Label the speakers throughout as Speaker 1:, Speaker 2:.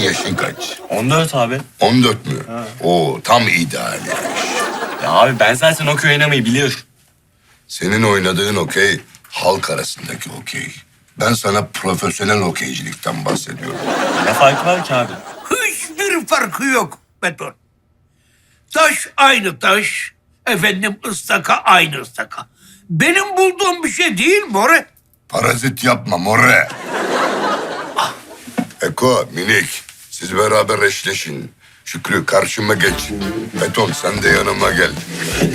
Speaker 1: yaşın kaç?
Speaker 2: 14 abi.
Speaker 1: 14 mü? Oo tam ideal.
Speaker 2: Ya abi ben zaten o köy oynamayı biliyorum.
Speaker 1: Senin oynadığın okey halk arasındaki okey. Ben sana profesyonel okeycilikten bahsediyorum.
Speaker 2: Ne farkı var ki abi?
Speaker 3: Hiçbir farkı yok beton. Taş aynı taş. Efendim ıstaka aynı ıstaka. Benim bulduğum bir şey değil more.
Speaker 1: Parazit yapma more. Eko, minik. Siz beraber eşleşin. Şükrü karşıma geç. Beton sen de yanıma gel.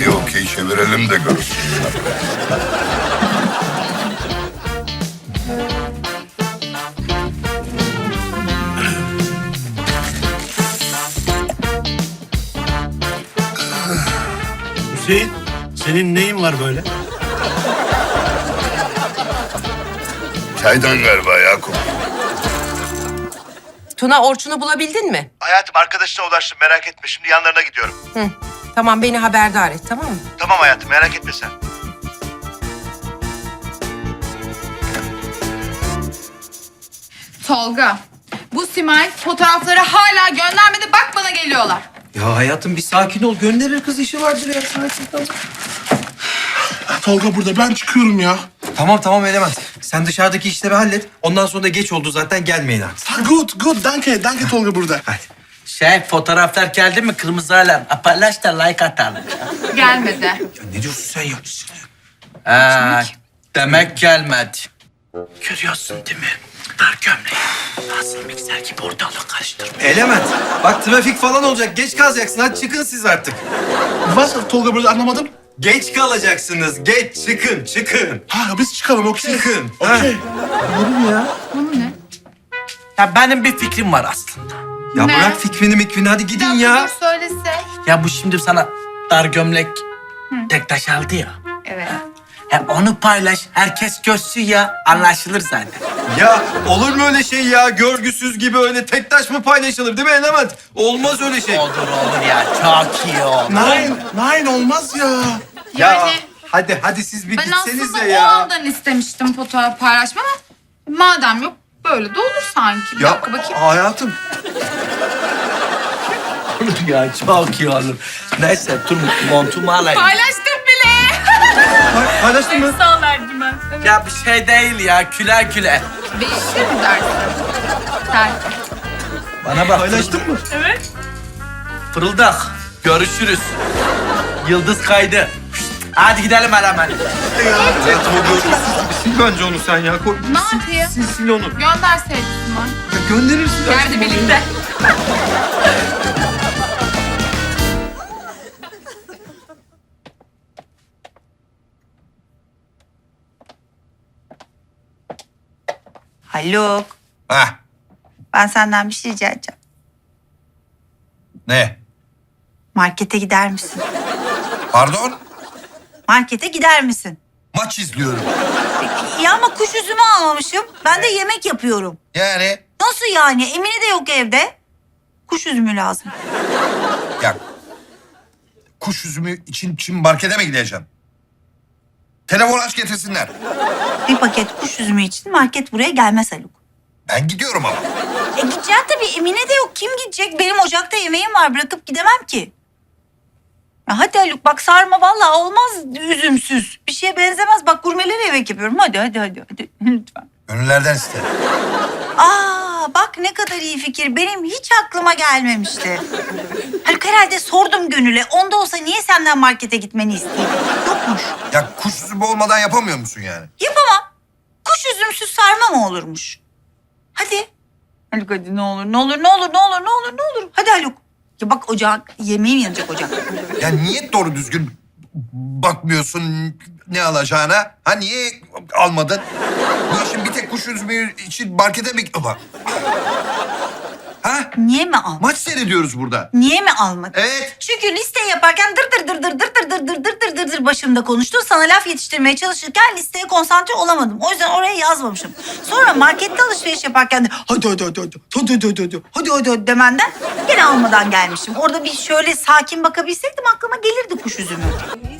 Speaker 1: Bir okey çevirelim de görsün.
Speaker 4: Hüseyin, senin neyin var böyle?
Speaker 1: Çaydan galiba Yakup.
Speaker 5: Tuna Orçun'u bulabildin mi?
Speaker 6: Hayatım arkadaşına ulaştım merak etme. Şimdi yanlarına gidiyorum.
Speaker 5: Hı. Tamam beni haberdar et tamam mı?
Speaker 6: Tamam hayatım merak etme sen.
Speaker 7: Tolga, bu Simay fotoğrafları hala göndermedi. Bak bana geliyorlar.
Speaker 8: Ya hayatım bir sakin ol. Gönderir kız işi vardır ya. Sakin tamam.
Speaker 4: Tolga burada, ben çıkıyorum ya.
Speaker 8: Tamam tamam Element. Sen dışarıdaki işleri hallet. Ondan sonra da geç oldu zaten gelmeyin artık.
Speaker 4: Ha, good, good. Danke, danke Tolga burada.
Speaker 8: Hadi.
Speaker 9: Şey fotoğraflar geldi mi kırmızı alarm. Paylaş da like atalım.
Speaker 7: Gelmedi.
Speaker 8: Ya ne diyorsun sen ya?
Speaker 9: Ha, demek gelmedi. Görüyorsun değil mi? Dar gömleği. Nasıl mikser gibi ortalığı karıştırmış.
Speaker 8: Element. Bak trafik falan olacak. Geç kalacaksın. Hadi çıkın siz artık.
Speaker 4: Was Tolga burada anlamadım.
Speaker 8: Geç kalacaksınız. Geç. Çıkın. Çıkın.
Speaker 4: Ha biz çıkalım, okey.
Speaker 8: Çıkın.
Speaker 4: Okey.
Speaker 7: Konu ne?
Speaker 9: Ya benim bir fikrim var aslında.
Speaker 8: Ya
Speaker 7: Ne?
Speaker 8: bırak fikrini mikrini. Hadi
Speaker 7: Bir
Speaker 8: gidin
Speaker 7: dakika
Speaker 8: ya.
Speaker 7: dur söylese.
Speaker 9: Ya bu şimdi sana dar gömlek tek taş aldı ya.
Speaker 7: Evet.
Speaker 9: Hem onu paylaş, herkes görsün ya. Anlaşılır zaten.
Speaker 8: Ya olur mu öyle şey ya? Görgüsüz gibi öyle tek taş mı paylaşılır değil mi Element? Olmaz öyle şey.
Speaker 9: Olur olur ya, çok iyi olur.
Speaker 4: Nine, nine olmaz ya.
Speaker 8: Ya
Speaker 7: Yani
Speaker 8: hadi hadi siz bir
Speaker 7: ben aslında
Speaker 8: gitsenize
Speaker 7: o
Speaker 8: ya.
Speaker 7: andan istemiştim fotoğraf paylaşma ama madem yok böyle de olur sanki. Bir
Speaker 8: Ya
Speaker 7: dakika bakayım.
Speaker 8: hayatım
Speaker 9: Olur ya, çok iyi olur. Neyse, dur montumu alayım.
Speaker 7: Paylaştım bile.
Speaker 8: pay- paylaştın mı?
Speaker 7: Sağ ol Ercüment. Evet.
Speaker 9: Ya bir şey değil ya, küle küle.
Speaker 7: Değişir mi dersin? Sen.
Speaker 9: Bana bak.
Speaker 8: Paylaştın mı?
Speaker 7: Evet.
Speaker 9: Fırıldak. Görüşürüz. Yıldız kaydı. Hadi gidelim hemen.
Speaker 8: Evet o görgüsüz. Sil bence onu sen ya. Koy,
Speaker 7: Ne
Speaker 8: sil-
Speaker 7: yapayım?
Speaker 8: Sil, sil onu.
Speaker 7: Gönderseydin ben.
Speaker 8: Ya gönderirsin.
Speaker 7: Geldi birlikte.
Speaker 10: Haluk,
Speaker 6: Hah
Speaker 10: ben senden bir şey rica edeceğim.
Speaker 6: ne?
Speaker 10: Markete gider misin?
Speaker 6: Pardon?
Speaker 10: Markete gider misin?
Speaker 6: Maç izliyorum.
Speaker 10: Ya ama kuş üzümü almamışım. Ben de yemek yapıyorum.
Speaker 6: Yani
Speaker 10: Nasıl yani? Emine de yok evde. Kuş üzümü lazım.
Speaker 6: ya kuş üzümü için için markete mi gideceğim? Telefon aç getirsinler.
Speaker 10: Bir paket kuş üzümü için market buraya gelmez Haluk.
Speaker 6: Ben gidiyorum ama.
Speaker 10: E gideceksin tabii. Emine de yok. Kim gidecek? Benim ocakta yemeğim var. Bırakıp gidemem ki. Ya hadi Haluk bak sarma vallahi olmaz üzümsüz. Bir şeye benzemez. Bak gurmeleri yemek yapıyorum. Hadi hadi hadi hadi. Lütfen.
Speaker 6: Gönüllerden iste.
Speaker 10: Aa bak ne kadar iyi fikir. Benim hiç aklıma gelmemişti. Haluk herhalde sordum Gönül'e. Onda olsa niye senden markete gitmeni isteyeyim? Yokmuş.
Speaker 6: Ya kuş üzümü olmadan yapamıyor musun yani?
Speaker 10: Yapamam. Kuş üzümsüz sarma mı olurmuş? Hadi. Haluk hadi ne olur ne olur ne olur ne olur ne olur ne olur. Hadi Haluk. Ya bak ocak yemeğim yanacak ocak.
Speaker 6: Ya niye doğru düzgün bakmıyorsun ne alacağına? Ha niye almadın? Bu işin bir tek kuş üzümü için markete mi... Bak. Ha?
Speaker 10: Niye mi al?
Speaker 6: Maç seyrediyoruz burada.
Speaker 10: Niye mi almadın?
Speaker 6: Evet.
Speaker 10: Çünkü liste yaparken dır dır dır dır dır dır dır dır dır dır dır dır başımda konuştu. Sana laf yetiştirmeye çalışırken listeye konsantre olamadım. O yüzden oraya yazmamışım. Sonra markette alışveriş yaparken de hadi hadi hadi hadi hadi hadi hadi hadi hadi hadi demenden almadan gelmişim. Orada bir şöyle sakin bakabilseydim aklıma gelirdi kuş üzümü.